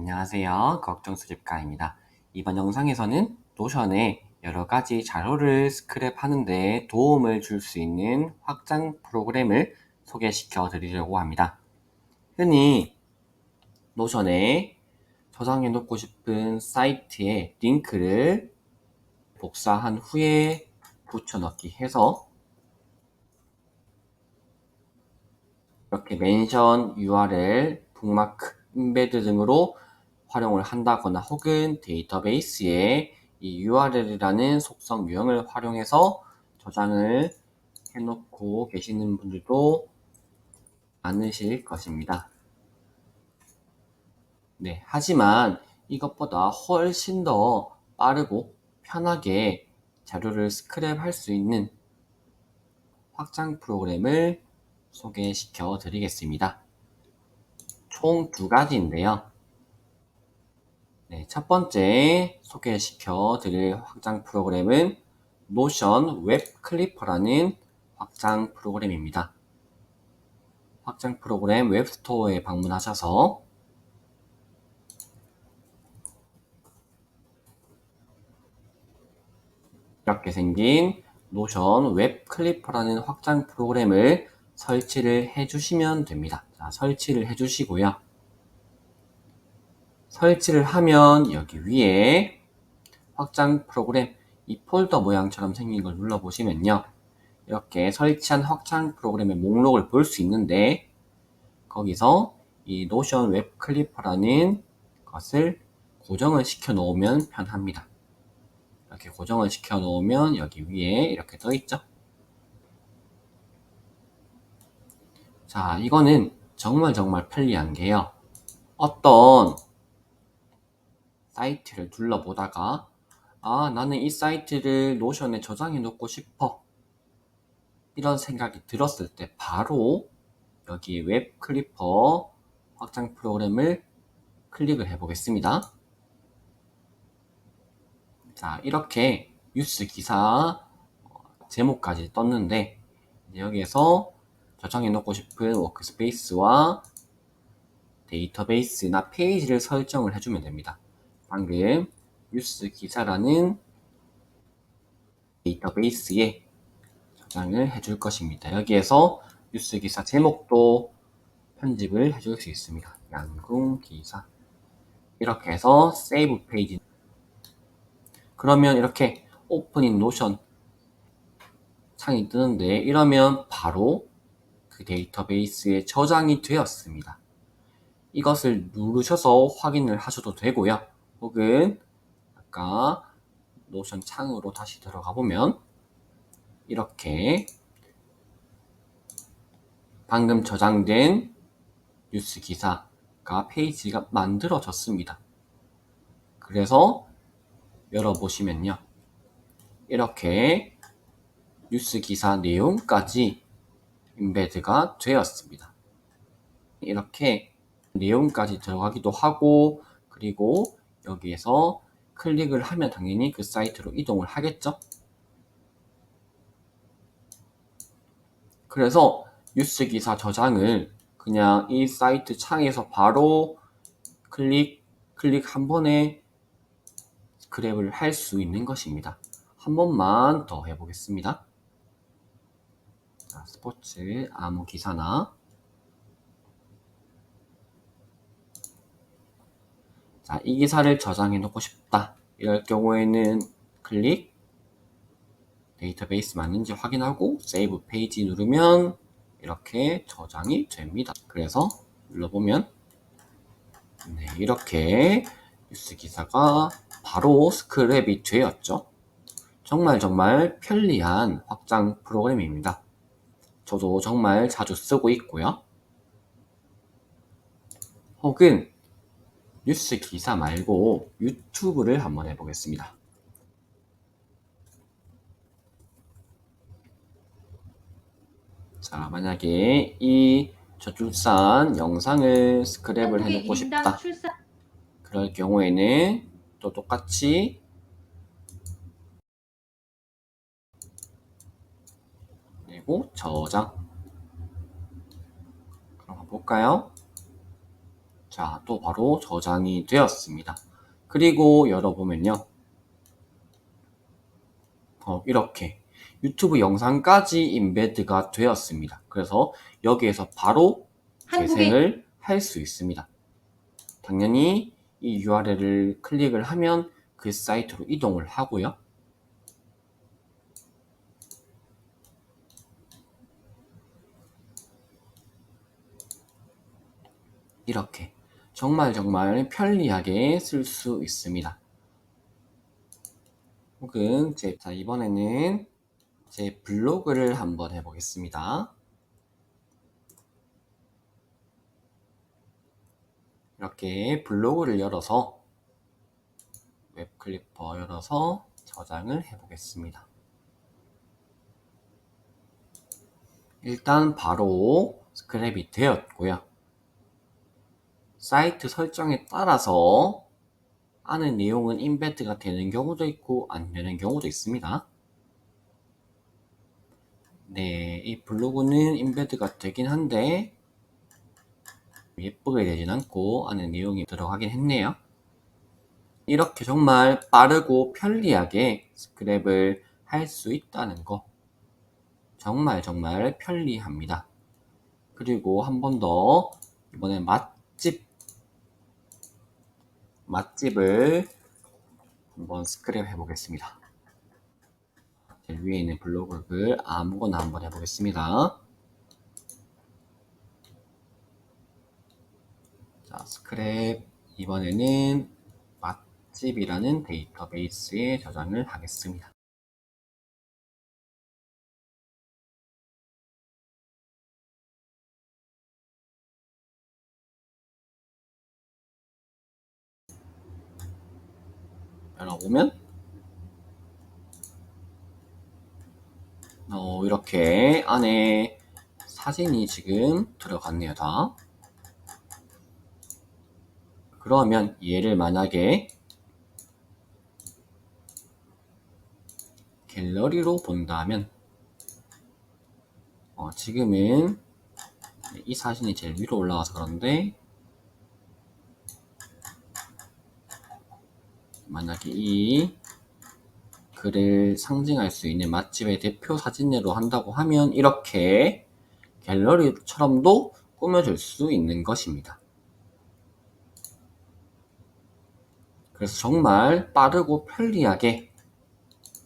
안녕하세요. 걱정수집가입니다. 이번 영상에서는 노션에 여러 가지 자료를 스크랩하는 데 도움을 줄 수 있는 확장 프로그램을 소개시켜 드리려고 합니다. 흔히 노션에 저장해 놓고 싶은 사이트의 링크를 복사한 후에 붙여넣기 해서 이렇게 멘션 URL, 북마크, 임베드 등으로 활용을 한다거나 혹은 데이터베이스에 이 URL이라는 속성 유형을 활용해서 저장을 해놓고 계시는 분들도 많으실 것입니다. 네, 하지만 이것보다 훨씬 더 빠르고 편하게 자료를 스크랩 할 수 있는 확장 프로그램을 소개시켜 드리겠습니다. 총 두 가지인데요. 네, 첫 번째 소개시켜 드릴 확장 프로그램은 노션 웹 클리퍼라는 확장 프로그램입니다. 확장 프로그램 웹스토어에 방문하셔서 이렇게 생긴 노션 웹 클리퍼라는 확장 프로그램을 설치를 해주시면 됩니다. 자, 설치를 해주시고요. 설치를 하면 여기 위에 확장 프로그램 이 폴더 모양처럼 생긴 걸 눌러보시면요. 이렇게 설치한 확장 프로그램의 목록을 볼 수 있는데 거기서 이 노션 웹 클리퍼라는 것을 고정을 시켜 놓으면 편합니다. 이렇게 고정을 시켜 놓으면 여기 위에 이렇게 떠 있죠. 자, 이거는 정말 정말 편리한 게요. 어떤 사이트를 둘러보다가 아, 나는 이 사이트를 노션에 저장해 놓고 싶어. 이런 생각이 들었을 때 바로 여기 웹 클리퍼 확장 프로그램을 클릭을 해 보겠습니다. 자, 이렇게 뉴스 기사 제목까지 떴는데 여기에서 저장해 놓고 싶은 워크스페이스와 데이터베이스나 페이지를 설정을 해주면 됩니다. 방금 뉴스 기사라는 데이터베이스에 저장을 해줄 것입니다. 여기에서 뉴스 기사 제목도 편집을 해줄 수 있습니다. 양궁 기사 이렇게 해서 세이브 페이지 그러면 이렇게 오픈인 노션 창이 뜨는데 이러면 바로 그 데이터베이스에 저장이 되었습니다. 이것을 누르셔서 확인을 하셔도 되고요. 혹은 아까 노션 창으로 다시 들어가 보면 이렇게 방금 저장된 뉴스 기사가 페이지가 만들어졌습니다. 그래서 열어보시면요. 이렇게 뉴스 기사 내용까지 임베드가 되었습니다. 이렇게 내용까지 들어가기도 하고 그리고 여기에서 클릭을 하면 당연히 그 사이트로 이동을 하겠죠. 그래서 뉴스 기사 저장을 그냥 이 사이트 창에서 바로 클릭 클릭 한 번에 그랩을 할 수 있는 것입니다. 한 번만 더 해보겠습니다. 자, 스포츠 아무 기사나 자, 이 기사를 저장해 놓고 싶다. 이럴 경우에는 클릭 데이터베이스 맞는지 확인하고 세이브 페이지 누르면 이렇게 저장이 됩니다. 그래서 눌러보면 네, 이렇게 뉴스 기사가 바로 스크랩이 되었죠. 정말 정말 편리한 확장 프로그램입니다. 저도 정말 자주 쓰고 있고요. 혹은 뉴스 기사 말고 유튜브를 한번 해보겠습니다. 자, 만약에 이 저출산 영상을 스크랩을 해놓고 싶다. 그럴 경우에는 또 똑같이 그리고 저장 그럼 볼까요? 자, 또 바로 저장이 되었습니다. 그리고 열어보면요. 어, 이렇게 유튜브 영상까지 인베드가 되었습니다. 그래서 여기에서 바로 재생을 할 수 있습니다. 당연히 이 URL을 클릭을 하면 그 사이트로 이동을 하고요. 이렇게 정말 정말 편리하게 쓸 수 있습니다. 혹은 제, 자, 이번에는 제 블로그를 한번 해보겠습니다. 이렇게 블로그를 열어서 웹 클리퍼 열어서 저장을 해보겠습니다. 일단 바로 스크랩이 되었고요. 사이트 설정에 따라서 안의 내용은 인베드가 되는 경우도 있고 안 되는 경우도 있습니다. 네, 이 블로그는 인베드가 되긴 한데 예쁘게 되진 않고 안에 내용이 들어가긴 했네요. 이렇게 정말 빠르고 편리하게 스크랩을 할 수 있다는 거 정말 정말 편리합니다. 그리고 한 번 더 이번에 맛집 맛집을 한번 스크랩 해보겠습니다. 위에 있는 블로그를 아무거나 한번 해보겠습니다. 자, 스크랩 이번에는 맛집이라는 데이터베이스에 저장을 하겠습니다. 열어보면? 어, 이렇게 안에 사진이 지금 들어갔네요 다. 그러면 얘를 만약에 갤러리로 본다면 어, 지금은 이 사진이 제일 위로 올라가서 그런데 만약에 이 글을 상징할 수 있는 맛집의 대표 사진으로 한다고 하면 이렇게 갤러리처럼도 꾸며줄 수 있는 것입니다. 그래서 정말 빠르고 편리하게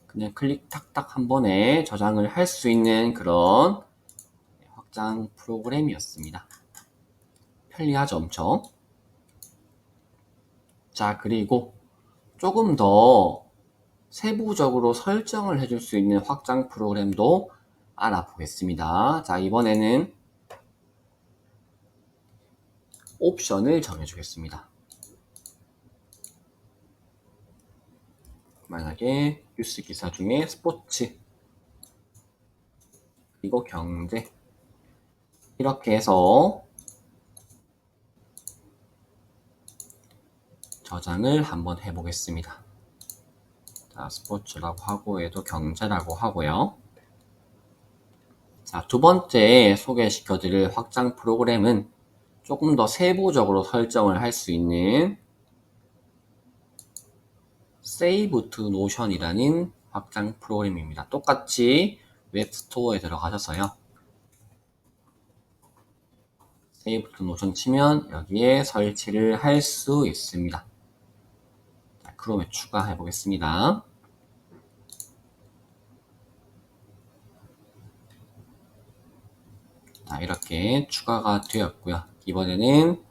그냥 클릭 탁탁 한 번에 저장을 할 수 있는 그런 확장 프로그램이었습니다. 편리하죠, 엄청. 자, 그리고 조금 더 세부적으로 설정을 해줄 수 있는 확장 프로그램도 알아보겠습니다. 자, 이번에는 옵션을 정해주겠습니다. 만약에 뉴스 기사 중에 스포츠 그리고 경제 이렇게 해서 저장을 한번 해보겠습니다. 자, 스포츠라고 하고 얘도 경제라고 하고요. 자, 두 번째 소개시켜드릴 확장 프로그램은 조금 더 세부적으로 설정을 할 수 있는 Save to Notion이라는 확장 프로그램입니다. 똑같이 웹스토어에 들어가셔서요. Save to Notion 치면 여기에 설치를 할 수 있습니다. 자, 크롬에 추가해 보겠습니다. 자, 이렇게 추가가 되었고요. 이번에는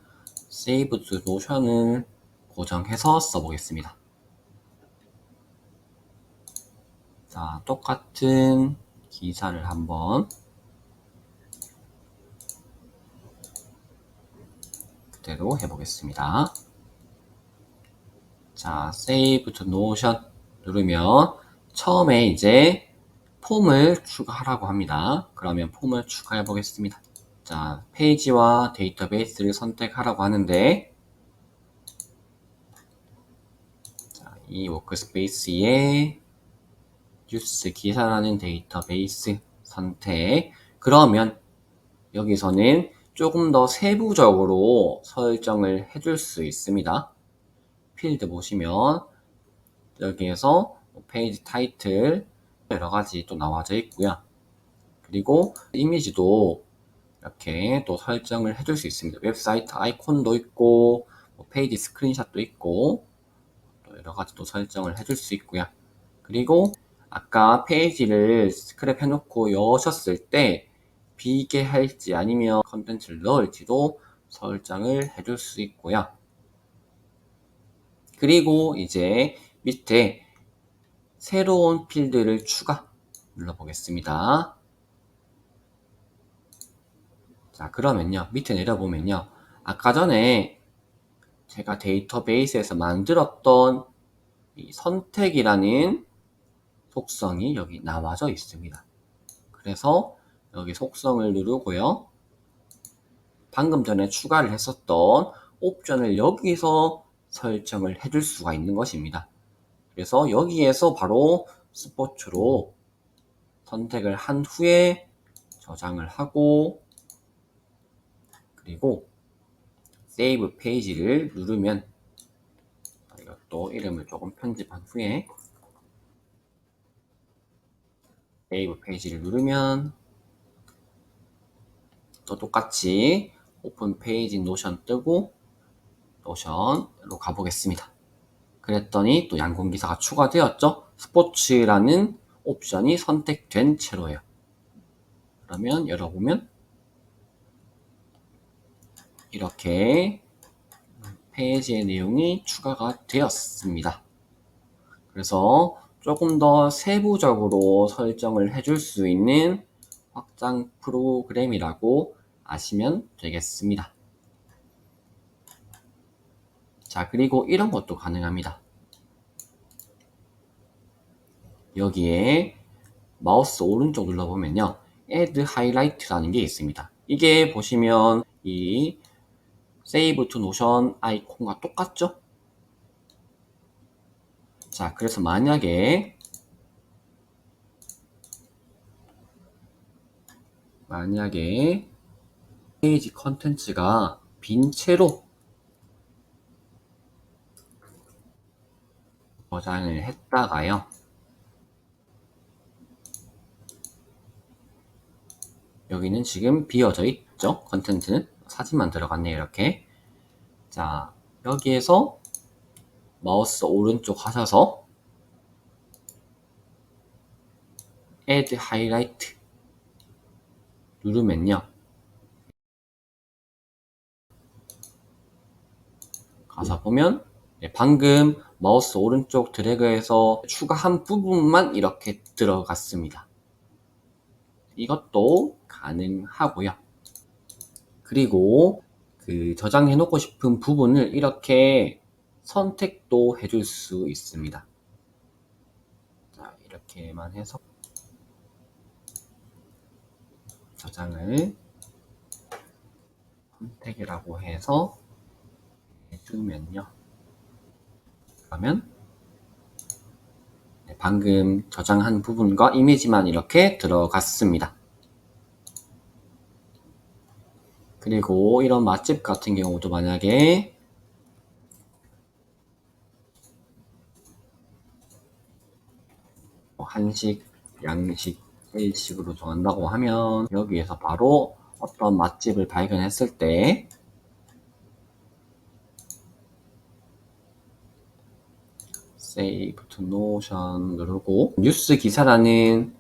Save to Notion을 고정해서 써보겠습니다. 자, 똑같은 기사를 한번 그대로 해보겠습니다. 자, Save to Notion 누르면 처음에 이제 폼을 추가하라고 합니다. 그러면 폼을 추가해 보겠습니다. 자, 페이지와 데이터베이스를 선택하라고 하는데 자, 이 워크스페이스에 뉴스 기사라는 데이터베이스 선택 그러면 여기서는 조금 더 세부적으로 설정을 해줄 수 있습니다. 필드 보시면 여기에서 페이지 타이틀 여러 가지 또 나와져 있고요. 그리고 이미지도 이렇게 또 설정을 해줄 수 있습니다. 웹사이트 아이콘도 있고 뭐 페이지 스크린샷도 있고 또 여러 가지 또 설정을 해줄 수 있고요. 그리고 아까 페이지를 스크랩 해놓고 여셨을 때 비계할지 아니면 컨텐츠를 넣을지도 설정을 해줄 수 있고요. 그리고 이제 밑에 새로운 필드를 추가 눌러보겠습니다. 자, 그러면요. 밑에 내려보면요. 아까 전에 제가 데이터베이스에서 만들었던 이 선택이라는 속성이 여기 나와져 있습니다. 그래서 여기 속성을 누르고요. 방금 전에 추가를 했었던 옵션을 여기서 설정을 해줄 수가 있는 것입니다. 그래서 여기에서 바로 스포츠로 선택을 한 후에 저장을 하고 그리고 세이브 페이지를 누르면 이것도 이름을 조금 편집한 후에 세이브 페이지를 누르면 또 똑같이 오픈 페이지 노션 뜨고 노션으로 가보겠습니다. 그랬더니 또 양궁기사가 추가되었죠. 스포츠라는 옵션이 선택된 채로예요. 그러면 열어보면 이렇게 페이지의 내용이 추가가 되었습니다. 그래서 조금 더 세부적으로 설정을 해줄 수 있는 확장 프로그램이라고 아시면 되겠습니다. 자, 그리고 이런 것도 가능합니다. 여기에 마우스 오른쪽 눌러보면요. Add Highlight라는 게 있습니다. 이게 보시면 이 Save to Notion 아이콘과 똑같죠? 자, 그래서 만약에 만약에 페이지 컨텐츠가 빈 채로 저장을 했다가요. 여기는 지금 비어져 있죠? 컨텐츠는 사진만 들어갔네요. 이렇게 자 여기에서 마우스 오른쪽 하셔서 Add Highlight 누르면요. 가서 보면 네, 방금 마우스 오른쪽 드래그해서 추가한 부분만 이렇게 들어갔습니다. 이것도 가능하고요. 그리고 그 저장해 놓고 싶은 부분을 이렇게 선택도 해줄 수 있습니다. 자, 이렇게만 해서 저장을 선택이라고 해서 해주면요. 그러면 네, 방금 저장한 부분과 이미지만 이렇게 들어갔습니다. 그리고 이런 맛집 같은 경우도 만약에 뭐 한식, 양식, 일식으로 정한다고 하면 여기에서 바로 어떤 맛집을 발견했을 때 To Notion 누르고 뉴스 기사라는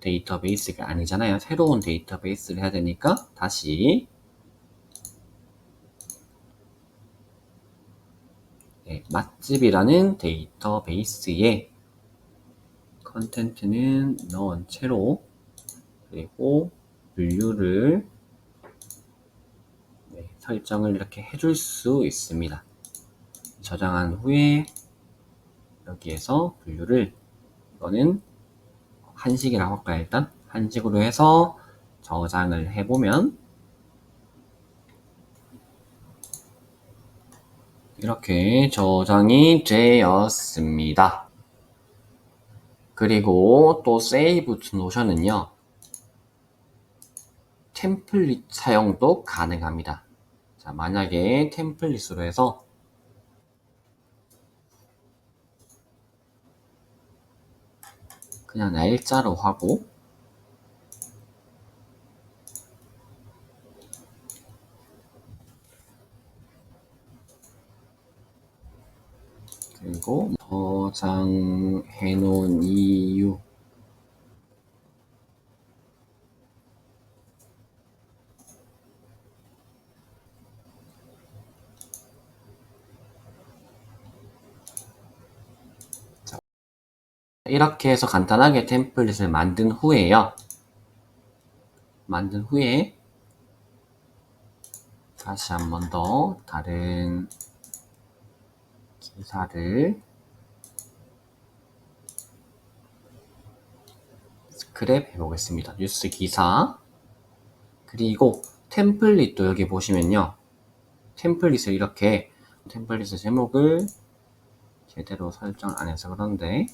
데이터베이스가 아니잖아요. 새로운 데이터베이스를 해야 되니까 다시 네, 맛집이라는 데이터베이스에 컨텐츠는 넣은 채로 그리고 분류를 네, 설정을 이렇게 해줄 수 있습니다. 저장한 후에 여기에서 분류를 이거는 한식이라고 할까요 일단 한식으로 해서 저장을 해보면 이렇게 저장이 되었습니다. 그리고 또 세이브 투 노션은요. 템플릿 사용도 가능합니다. 자, 만약에 템플릿으로 해서 그냥 날짜로 하고. 그리고 저장해 놓은 이유 이렇게 해서 간단하게 템플릿을 만든 후에요. 만든 후에 다시 한 번 더 다른 기사를 스크랩 해보겠습니다. 뉴스 기사 그리고 템플릿도 여기 보시면요. 템플릿을 이렇게 템플릿의 제목을 제대로 설정 안 해서 그런데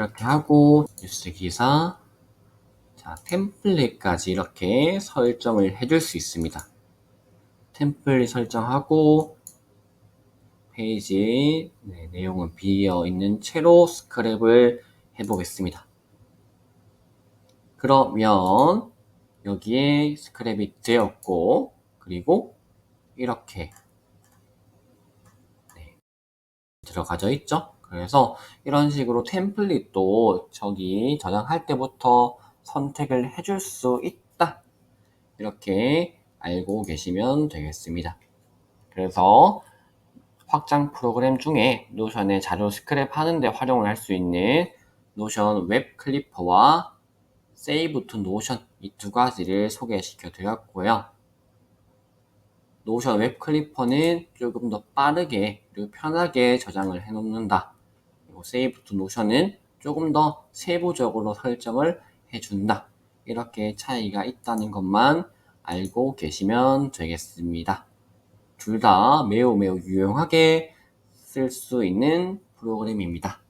이렇게 하고 뉴스 기사 자 템플릿까지 이렇게 설정을 해줄 수 있습니다. 템플릿 설정하고 페이지 네, 내용은 비어 있는 채로 스크랩을 해보겠습니다. 그러면 여기에 스크랩이 되었고 그리고 이렇게 네, 들어가져 있죠. 그래서 이런 식으로 템플릿도 저기 저장할 때부터 선택을 해줄 수 있다. 이렇게 알고 계시면 되겠습니다. 그래서 확장 프로그램 중에 노션의 자료 스크랩 하는데 활용을 할 수 있는 노션 웹 클리퍼와 세이브 투 노션 이 두 가지를 소개시켜 드렸고요. 노션 웹 클리퍼는 조금 더 빠르게 그리고 편하게 저장을 해 놓는다. 그리고 세이브 투 노션은 조금 더 세부적으로 설정을 해준다. 이렇게 차이가 있다는 것만 알고 계시면 되겠습니다. 둘 다 매우 매우 유용하게 쓸 수 있는 프로그램입니다.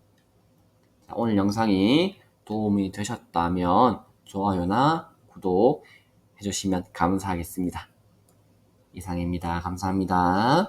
자, 오늘 영상이 도움이 되셨다면 좋아요나 구독 해주시면 감사하겠습니다. 이상입니다. 감사합니다.